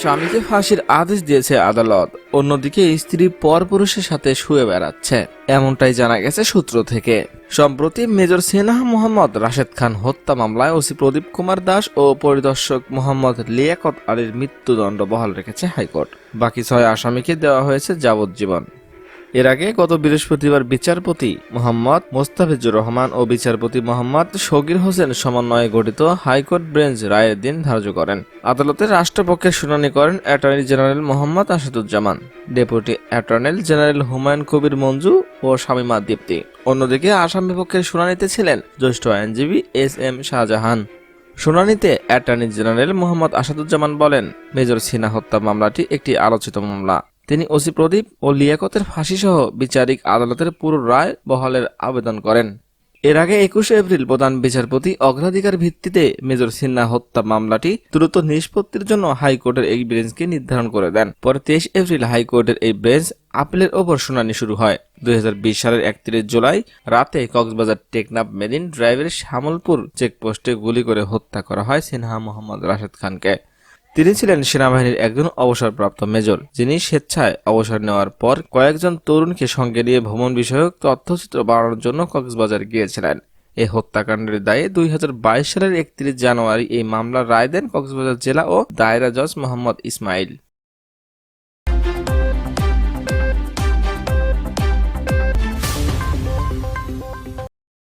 স্বামীকে ফাঁসির আদেশ দিয়েছে আদালত। অন্যদিকে স্ত্রী পরপুরুষের সাথে শুয়ে বেড়াচ্ছে। এমনটাই জানা গেছে সূত্র থেকে। সম্প্রতি মেজর সেনাহ মোহাম্মদ রাশেদ খান হত্যা মামলায় ওসি প্রদীপ কুমার দাস ও পরিদর্শক মোহাম্মদ লিয়াকত আলীর মৃত্যুদণ্ড বহাল রেখেছে হাইকোর্ট। বাকি ছয় আসামিকে দেওয়া হয়েছে যাবজ্জীবন। এর আগে গত বৃহস্পতিবার বিচারপতি মোহাম্মদ মোস্তাফিজুর রহমান ও বিচারপতি মোহাম্মদ শগির হোসেন সমন্বয়ে গঠিত হাইকোর্ট বেঞ্চ রায়ের দিন ধার্য করেন। আদালতে রাষ্ট্রপক্ষের শুনানি করেন attorney general Mohammad Asaduzzaman, deputy attorney general Humayun Kabir Manju ও শামীমা দীপ্তি। অন্যদিকে আসামি পক্ষের শুনানিতে ছিলেন জ্যেষ্ঠ আইনজীবী এস এম শাহজাহান। শুনানিতে অ্যাটর্নি জেনারেল মোহাম্মদ আসাদুজ্জামান বলেন, মেজর সিনা হত্যা মামলাটি একটি আলোচিত মামলা। তিনি ওসি প্রদীপ ও লিয়াকতের ফাঁসিসহ বিচারিক আদালতের পুরো রায় বহালের আবেদন করেন। এর আগে একুশে এপ্রিল প্রধান বিচারপতি অগ্রাধিকার ভিত্তিতে মেজর সিনহা হত্যা মামলাটি দ্রুত নিষ্পত্তির জন্য হাইকোর্টের এই বেঞ্চকে নির্ধারণ করে দেন। পরে তেইশ এপ্রিল হাইকোর্টের এই বেঞ্চ আপিলের ওপর শুনানি শুরু হয়। দুই হাজার বিশ সালের একত্রিশ জুলাই রাতে কক্সবাজার টেকনাফ মেরিন ড্রাইভের শ্যামলপুর চেকপোস্টে গুলি করে হত্যা করা হয় সিনহা মোহাম্মদ রাশেদ খানকে। তিনি ছিলেন সেনাবাহিনীর একজন অবসরপ্রাপ্ত মেজর, যিনি স্বেচ্ছায় অবসর নেওয়ার পর কয়েকজন তরুণকে সঙ্গে নিয়ে ভ্রমণ বিষয়ক তথ্যচিত্র বানানোর জন্য কক্সবাজার গিয়েছিলেন। এই হত্যাকাণ্ডের দায়ে দুই হাজার বাইশ সালের একত্রিশ জানুয়ারি এই মামলার রায় দেন কক্সবাজার জেলা ও দায়রা জজ মোহাম্মদ ইসমাইল।